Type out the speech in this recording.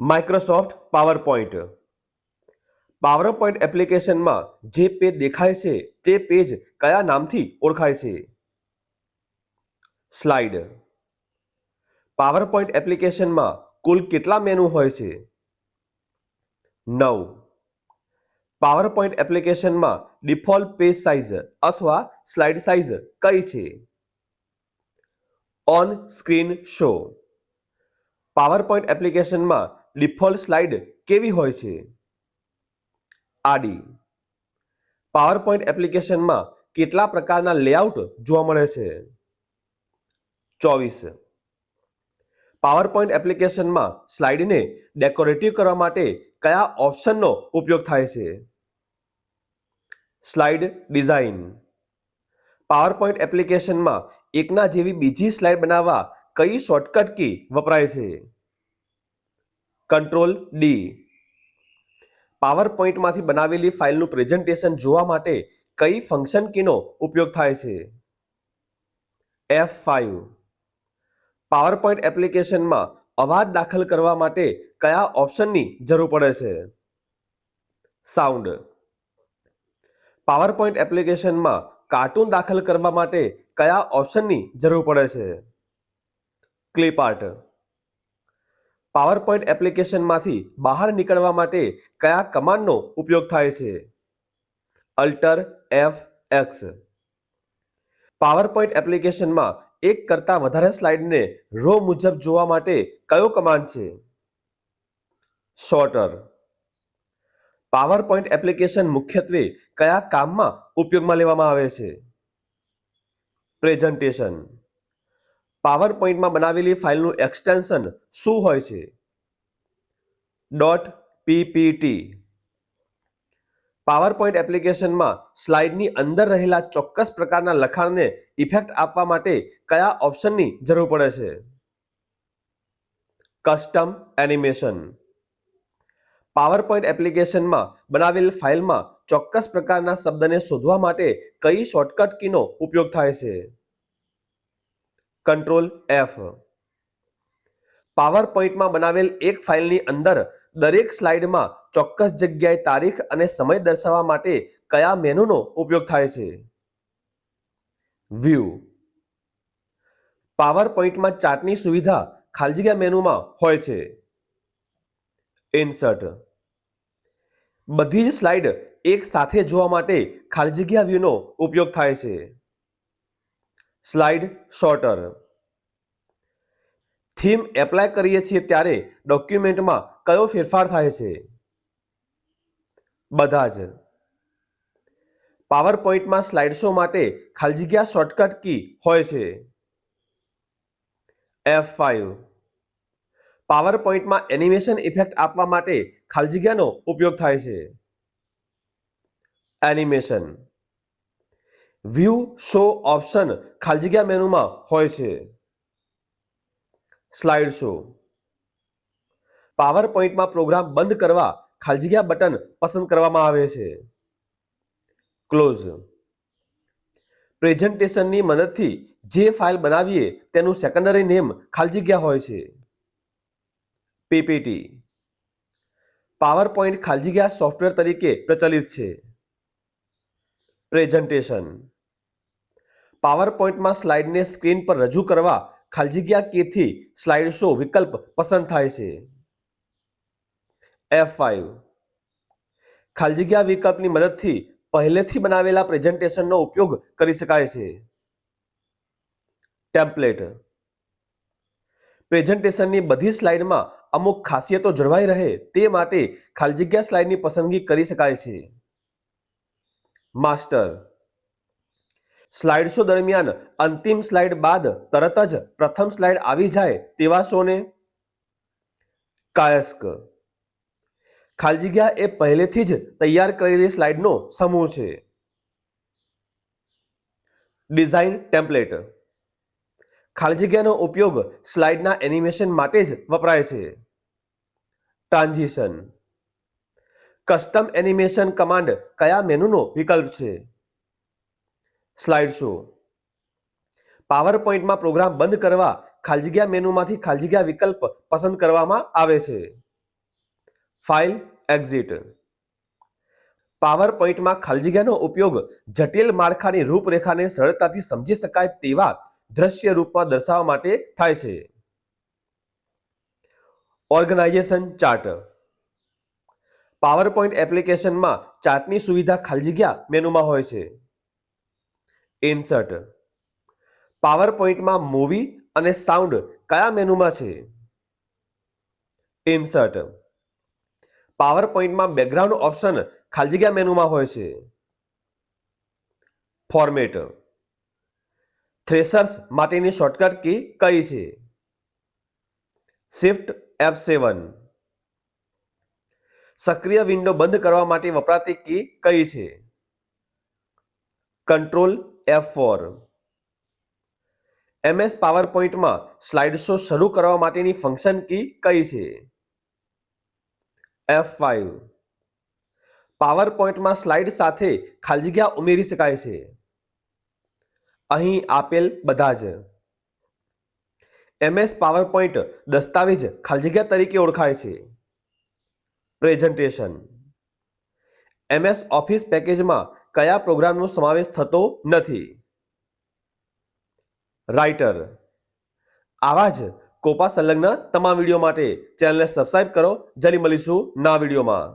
Microsoft PowerPoint PowerPoint એપ્લિકેશનમાં જે page દેખાય છે, તે પેજ કયા નામથી ઓળખાય છે? સ્લાઇડ પાવરપોઈન્ટ એપ્લિકેશનમાં કુલ કેટલા મેનુ હોય છે? નવ. પાવરપોઈન્ટ એપ્લિકેશનમાં ડિફોલ્ટ પેજ સાઇઝ અથવા સ્લાઇડ સાઇઝ કઈ છે? ઓન સ્ક્રીન શો પાવરપોઈન્ટ એપ્લિકેશનમાં ડિફોલ્ટ સ્લાઇડ કેવી હોય છે? આડી. પાવરપોઈન્ટ એપ્લિકેશનમાં કેટલા પ્રકારના લેઆઉટ જોવા મળે છે? ચોવીસ. પાવરપોઈન્ટ એપ્લિકેશનમાં સ્લાઇડને ડેકોરેટિવ કરવા માટે કયા ઓપ્શનનો ઉપયોગ થાય છે? Slide design. પાવરપોઈન્ટ એપ્લિકેશનમાં એકના જેવી બીજી સ્લાઇડ બનાવવા કઈ શોર્ટકટ કી વપરાય છે? કંટ્રોલ ડી પાવરપોઈન્ટમાંથી બનાવેલી ફાઇલનું પ્રેઝન્ટેશન જોવા માટે કઈ ફંક્શન કીનો ઉપયોગ થાય છે? એફ ફાઇવ પાવરપોઈન્ટ એપ્લિકેશનમાં અવાજ દાખલ કરવા માટે કયા ઓપ્શનની જરૂર પડે છે? સાઉન્ડ પાવરપોઈન્ટ એપ્લિકેશનમાં કાર્ટૂન દાખલ કરવા માટે કયા ઓપ્શનની જરૂર પડે છે? ક્લિપ આર્ટ પાવરપોઈન્ટ એપ્લિકેશનમાંથી બહાર નીકળવા માટે કયા કમાન્ડનો ઉપયોગ થાય છે? Alter F x. પાવરપોઈન્ટ એપ્લિકેશનમાં એક કરતાં વધારે સ્લાઇડને રો મુજબ જોવા માટે કયો કમાન્ડ છે? શોર્ટર. પાવરપોઈન્ટ એપ્લિકેશન મુખ્યત્વે કયા કામમાં ઉપયોગમાં લેવામાં આવે છે? પ્રેઝન્ટેશન. પાવરપોઈન્ટમાં બનાવેલી ફાઇલનું એક્સટેન્શન શું હોય છે? ડોટ પીપીટી પાવરપોઈન્ટ એપ્લિકેશનમાં સ્લાઇડની અંદર રહેલા ચોક્કસ પ્રકારના લખાણને ઇફેક્ટ આપવા માટે કયા ઓપ્શનની જરૂર પડે છે? Custom animation. પાવરપોઈન્ટ એપ્લિકેશનમાં બનાવેલ ફાઇલમાં ચોક્કસ પ્રકારના શબ્દને શોધવા માટે કઈ શોર્ટકટ કીનો ઉપયોગ થાય છે? કંટ્રોલ એફ પાવર પોઈન્ટમાં બનાવેલ એક ફાઇલની અંદર દરેક સ્લાઇડમાં ચોક્કસ જગ્યાએ તારીખ અને સમય દર્શાવવા માટે કયા મેનુનો ઉપયોગ થાય છે? વ્યૂ પાવર પોઈન્ટમાં ચાર્ટની સુવિધા ખાલી જગ્યા મેનુમાં હોય છે. ઇન્સર્ટ બધી જ સ્લાઇડ એક સાથે જોવા માટે ખાલી વ્યૂનો ઉપયોગ થાય છે. Slide sorter. થીમ એપ્લાય કરીએ છીએ ત્યારે ડોક્યુમેન્ટમાં કયો ફેરફાર થાય છે? બધા જ. પાવર પોઈન્ટમાં સ્લાઇડ શો માટે ખાલી જગ્યા શોર્ટકટ કી હોય છે? એફ ફાઇવ પાવરપોઈન્ટમાં એનિમેશન ઇફેક્ટ આપવા માટે ખાલી જગ્યાનો ઉપયોગ થાય છે. એનિમેશન. વ્યૂ શો ઓપ્શન ખાલી જગ્યા મેનુમાં હોય છે સ્લાઇડ શો પાવર પોઈન્ટમાં પ્રોગ્રામ બંધ કરવા ખાલી જગ્યા બટન પસંદ કરવામાં આવે છે ક્લોઝ પ્રેઝન્ટેશનની મદદથી જે ફાઇલ બનાવીએ તેનું સેકન્ડરી નેમ ખાલી જગ્યા હોય છે પીપીટી પાવરપોઈન્ટ ખાલી જગ્યા સોફ્ટવેર તરીકે પ્રચલિત છે પ્રેઝન્ટેશન પાવરપોઈન્ટમાં સ્લાઇડને સ્ક્રીન પર રજૂ કરવા ખાલી જગ્યા કેથી સ્લાઇડ શો વિકલ્પ પસંદ થાય છે? એફ ફાઇવ ખાલી જગ્યા વિકલ્પની મદદથી પહેલેથી બનાવેલા પ્રેઝન્ટેશનનો ઉપયોગ કરી શકાય છે. ટેમ્પલેટ પ્રેઝન્ટેશનની બધી સ્લાઇડમાં અમુક ખાસિયતો જળવાઈ રહે તે માટે ખાલી જગ્યા સ્લાઇડની પસંદગી કરી શકાય છે. માસ્ટર સ્લાઇડ શો દરમિયાન અંતિમ સ્લાઇડ બાદ તરત જ પ્રથમ સ્લાઇડ આવી જાય તેવા શોને કાયસ્ક. ખાલી જગ્યા એ પહેલેથી જ તૈયાર કરેલી સ્લાઇડનો સમૂહ છે. Design template. ખાલી જગ્યાનો ઉપયોગ સ્લાઇડના એનિમેશન માટે જ વપરાય છે. ટ્રાન્ઝિશન. કસ્ટમ એનિમેશન કમાન્ડ કયા મેનુનો વિકલ્પ છે? Slide show? પાવરપોઈન્ટમાં પ્રોગ્રામ બંધ કરવા ખાલી મેનુમાંથી ખાલજીગ્યા વિકલ્પ પસંદ કરવામાં આવે છે. ફાઇલ એક્ઝિટ પાવર પોઈન્ટમાં ખાલી ઉપયોગ જટિલ માળખાની રૂપરેખાને સરળતાથી સમજી શકાય તેવા દ્રશ્ય રૂપમાં દર્શાવવા માટે થાય છે. ઓર્ગેનાઇઝેશન ચાર્ટ પાવરપોઈન્ટ એપ્લિકેશનમાં ચાર્ટની સુવિધા ખાલી જગ્યા મેનુમાં હોય છે. ઇન્સર્ટ પાવર પોઈન્ટમાં મૂવી અને સાઉન્ડ કયા મેનુમાં છે? ઇન્સર્ટ પાવર પોઈન્ટમાં બેકગ્રાઉન્ડ ઓપ્શન ખાલી જગ્યા મેનુમાં હોય છે. ફોર્મેટ થ્રેસર્સ માટેની શોર્ટકટ કી કઈ છે? શિફ્ટ એફ સેવન સક્રિય વિન્ડો બંધ કરવા માટે વપરાતી કી કઈ છે? Control F four MS power પોઈન્ટમાં slide show શરૂ કરવા માટેની ફંક્શન કી કઈ છે? એફ ફાઇવ પાવર પોઈન્ટમાં સ્લાઇડ સાથે ખાલી જગ્યા ઉમેરી શકાય છે. અહીં આપેલ બધા જ. એમએસ પાવર પોઈન્ટ દસ્તાવેજ ખાલી જગ્યા તરીકે ઓળખાય છે. પ્રેઝન્ટેશન એમએસ ઓફિસ પેકેજમાં કયા પ્રોગ્રામનો સમાવેશ થતો નથી? રાઇટર આવા જ કોપા સંલગ્ન તમામ વીડિયો માટે ચેનલને સબસ્ક્રાઇબ કરો. જલ્દી મળીશું ના વિડીયોમાં.